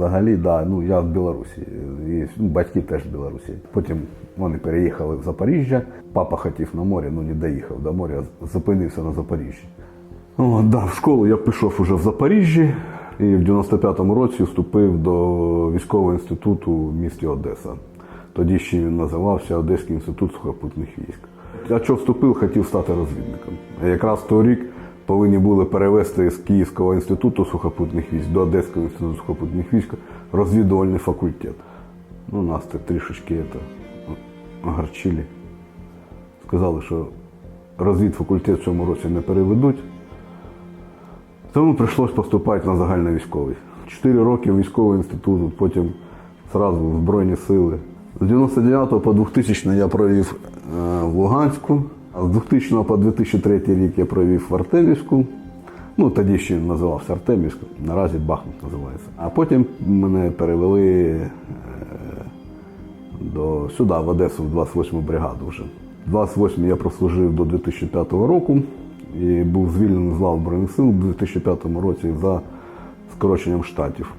взагалі, да, ну я в Білорусі. І ну, батьки теж в Білорусі. Потім вони переїхали в Запоріжжя. Папа хотів на море, ну не доїхав до моря, зупинився на Запоріжжі. О, да, в школу я пішов уже в Запоріжжі і в 95-му році вступив до військового інституту в місті Одеса. Тоді ще він називався Одеський інститут сухопутних військ. А що вступив, хотів стати розвідником. Якраз той рік повинні були перевести з Київського інституту сухопутних військ до Одеського інституту сухопутних військ розвідувальний факультет. Ну, нас так трішечки это, огорчили. Сказали, що розвідфакультет в цьому році не переведуть. Тому прийшлось поступати на загальновійськовий. Чотири роки військового інституту, потім зразу в Збройні сили. З 99 по 2000 я провів е, в Луганську, з 2000 по 2003 рік я провів в Артемівську. Ну, тоді ще називався Артемівськ, наразі Бахмут називається. А потім мене перевели е, до, сюди, в Одесу, в 28-му бригаду вже. 28 я прослужив до 2005 року і був звільнений з лав Збройних сил у 2005 році за скороченням штатів.